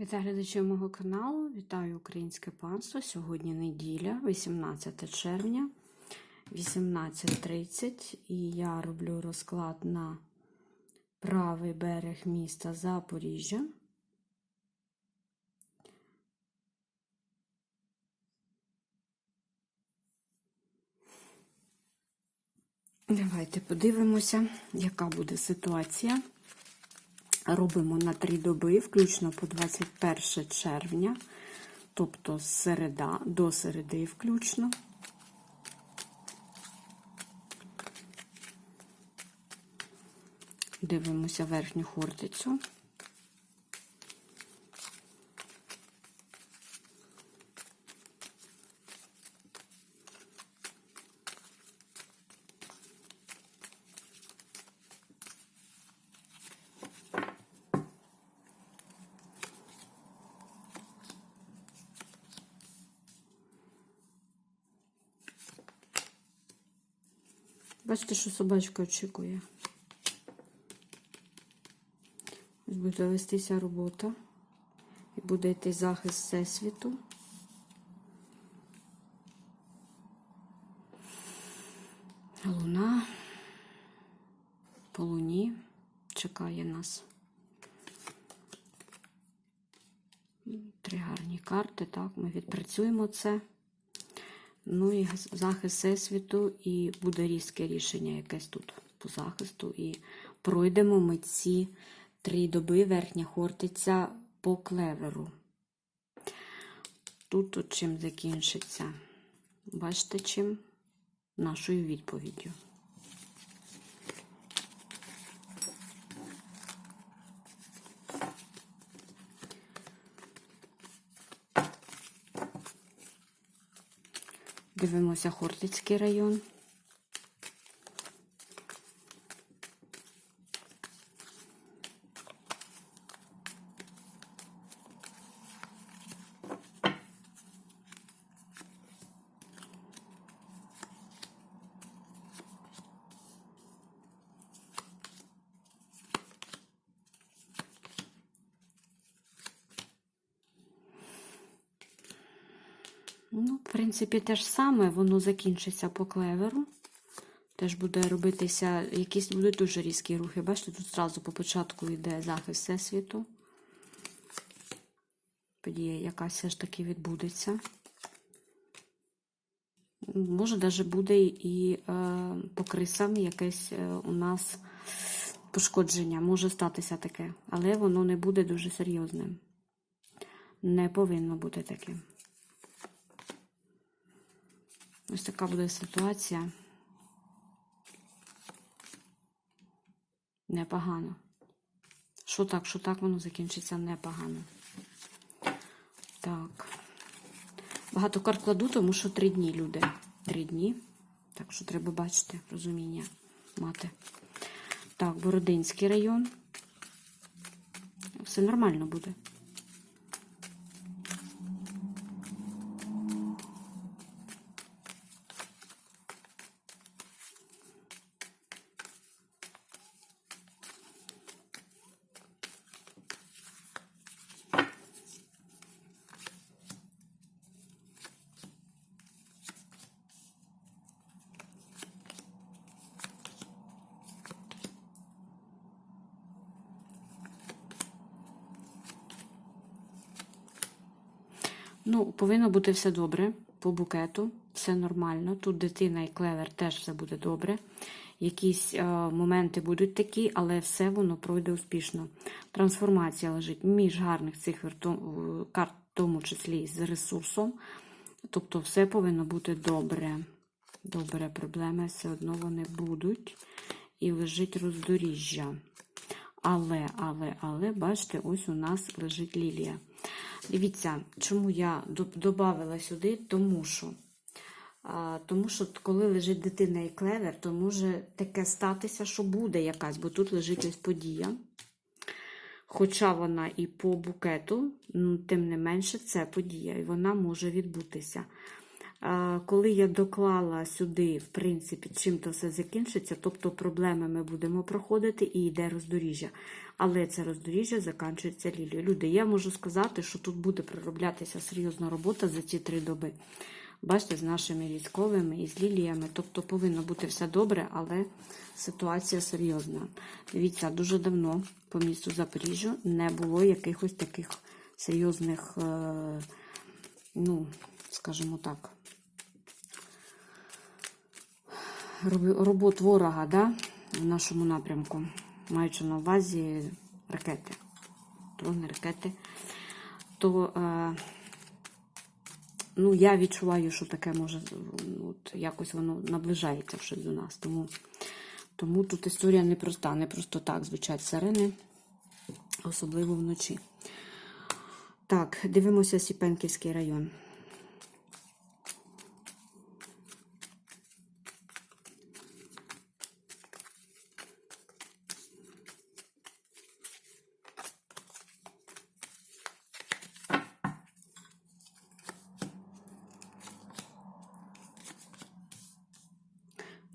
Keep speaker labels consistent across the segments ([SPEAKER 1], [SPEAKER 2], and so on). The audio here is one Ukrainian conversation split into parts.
[SPEAKER 1] Вітаю глядачів мого каналу, вітаю українське панство. Сьогодні неділя, 18 червня, 18.30, і я роблю розклад на правий берег міста Запоріжжя. Давайте подивимося, яка буде ситуація. Робимо на три доби, включно по 21 червня, тобто з середа до середи включно. Дивимося верхню хортицю. Бачите, що собачка очікує. Ось буде вестися робота. І буде йти захист всесвіту. Луна по луні чекає нас. Три гарні карти, так, ми відпрацюємо це. Ну і захист всесвіту, і буде різке рішення якесь тут по захисту. І пройдемо ми ці три доби верхня хортиця по клеверу. Тут от чим закінчиться. Бачите, чим? Нашою відповіддю. Дивимося Хортицький район. Ну, в принципі, те ж саме, воно закінчиться по клеверу. Теж буде робитися, якісь будуть дуже різкі рухи. Бачите, тут зразу по початку йде захист всесвіту. Подія якась все ж таки відбудеться. Може, навіть буде і е, по крисам якесь е, у нас пошкодження. Може статися таке, але воно не буде дуже серйозним. Не повинно бути таким. Ось така буде ситуація. Непогано. Що так, що так, воно закінчиться непогано. Так. Багато карт кладу, тому що три дні люди. Три дні. Так що треба бачити, розуміння мати. Так, Бородинський район. Все нормально буде. Ну, повинно бути все добре по букету, все нормально. Тут дитина і клевер теж все буде добре. Якісь е, моменти будуть такі, але все воно пройде успішно. Трансформація лежить між гарних цифр, то- карт, в тому числі з ресурсом. Тобто, все повинно бути добре. Добре, проблеми все одно вони будуть. І лежить роздоріжжя. Але, але, але, бачите, ось у нас лежить лілія. Дивіться, чому я додавила сюди, тому що, тому що коли лежить дитина і клевер, то може таке статися, що буде якась, бо тут лежить ось подія. Хоча вона і по букету, ну, тим не менше, це подія, і вона може відбутися. Коли я доклала сюди, в принципі, чим то все закінчиться, тобто проблеми ми будемо проходити і йде роздоріжжя. Але це роздоріжжя закінчується лілією. Люди, я можу сказати, що тут буде пророблятися серйозна робота за ці три доби. Бачите, з нашими військовими і з ліліями. Тобто повинно бути все добре, але ситуація серйозна. Дивіться, дуже давно по місту Запоріжжя не було якихось таких серйозних, е, ну, скажімо так, робот ворога да, в нашому напрямку, маючи на увазі ракети, дрони, ракети, то е, ну, я відчуваю, що таке може от, якось воно наближається вже до нас. Тому, тому тут історія непроста, не просто так звучать сирени, особливо вночі. Так, дивимося Сіпенківський район.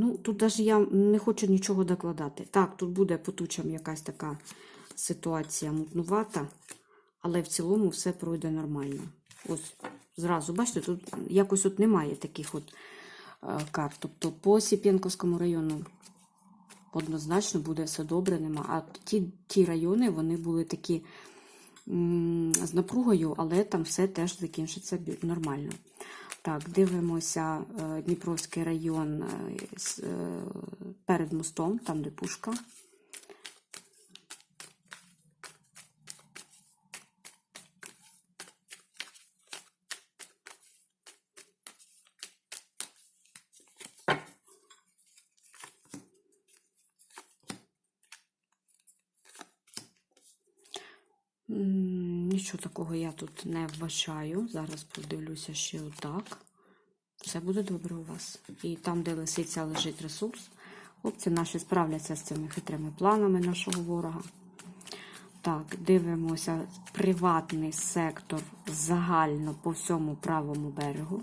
[SPEAKER 1] Ну, тут навіть я не хочу нічого докладати. Так, тут буде по тучам якась така ситуація мутнувата, але в цілому все пройде нормально. Ось зразу, бачите, тут якось от немає таких от е, карт. Тобто по Сіп'янковському району однозначно буде все добре, нема. А ті, ті райони вони були такі м, з напругою, але там все теж закінчиться нормально. Так, дивимося е, Дніпровський район е, е, перед мостом, там де пушка. М, Нічого такого я тут не вбачаю. Зараз подивлюся ще отак. Все буде добре у вас. І там, де лисиця лежить ресурс, хлопці наші справляться з цими хитрими планами нашого ворога. Так, дивимося приватний сектор загально по всьому правому берегу.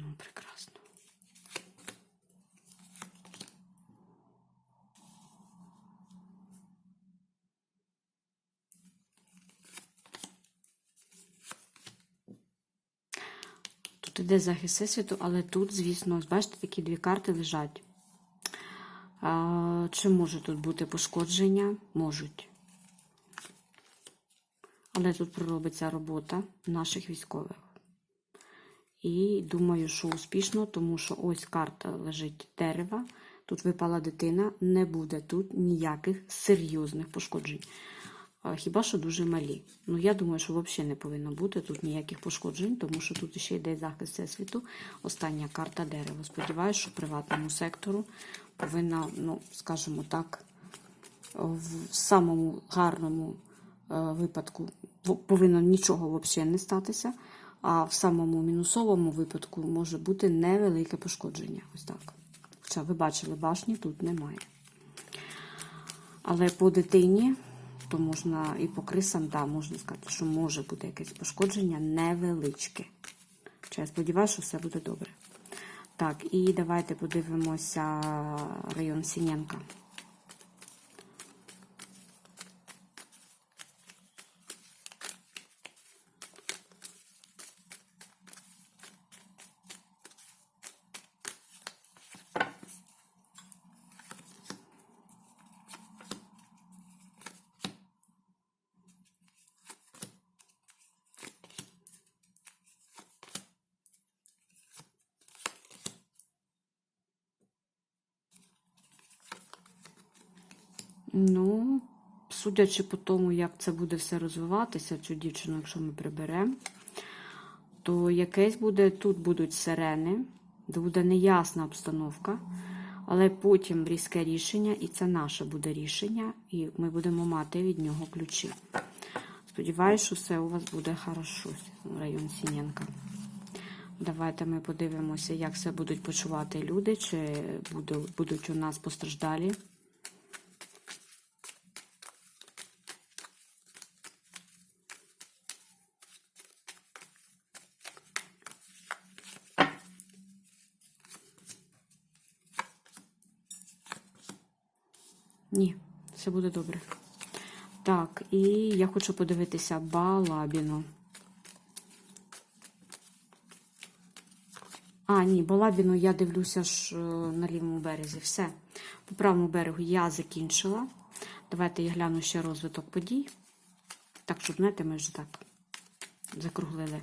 [SPEAKER 1] Ну, прекрасно. Тут іде захист всесвіту, але тут, звісно, бачите, такі дві карти лежать. А, чи може тут бути пошкодження? Можуть. Але тут проробиться робота наших військових. І думаю, що успішно, тому що ось карта лежить дерева. Тут випала дитина, не буде тут ніяких серйозних пошкоджень. Хіба що дуже малі. Ну, я думаю, що взагалі не повинно бути тут ніяких пошкоджень, тому що тут ще йде захист всесвіту. Остання карта дерева. Сподіваюся, що приватному сектору повинна, ну, скажімо так, в самому гарному е, випадку повинно нічого взагалі не статися, а в самому мінусовому випадку може бути невелике пошкодження. Ось так. Хоча ви бачили, башні тут немає. Але по дитині, то можна і по крисам, да, можна сказати, що може бути якесь пошкодження невеличке. Чи я сподіваюся, що все буде добре. Так, і давайте подивимося район Сінєнка. Ну, судячи по тому, як це буде все розвиватися, цю дівчину, якщо ми приберемо, то якесь буде, тут будуть сирени, де буде неясна обстановка, але потім різке рішення, і це наше буде рішення, і ми будемо мати від нього ключі. Сподіваюсь, що все у вас буде хорошо. Район Сінєнка. Давайте ми подивимося, як себе будуть почувати люди, чи будуть у нас постраждалі. Ні, все буде добре. Так, і я хочу подивитися Балабіно. А, ні, Балабіно я дивлюся ж е, на лівому березі. Все. По правому берегу я закінчила. Давайте я гляну ще розвиток подій. Так, щоб, знаєте, ми вже так закруглили.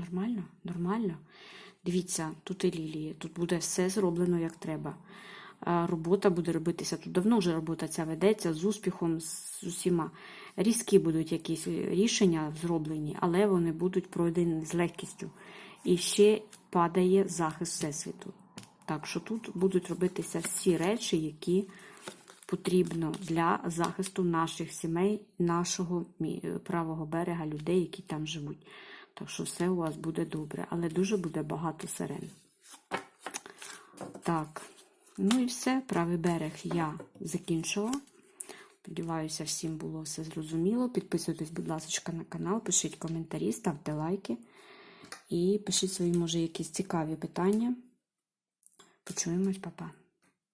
[SPEAKER 1] Нормально? Нормально. Дивіться, тут і лілії, тут буде все зроблено як треба. Робота буде робитися. Тут давно вже робота ця ведеться з успіхом, з усіма. Різкі будуть якісь рішення зроблені, але вони будуть пройдені з легкістю. І ще падає захист Всесвіту. Так що тут будуть робитися всі речі, які потрібно для захисту наших сімей, нашого правого берега, людей, які там живуть. Так що все у вас буде добре, але дуже буде багато сирен. Так, ну і все, правий берег я закінчила. Сподіваюся, всім було все зрозуміло. Підписуйтесь, будь ласка, на канал, пишіть коментарі, ставте лайки. І пишіть свої, може, якісь цікаві питання. Почуємось, папа.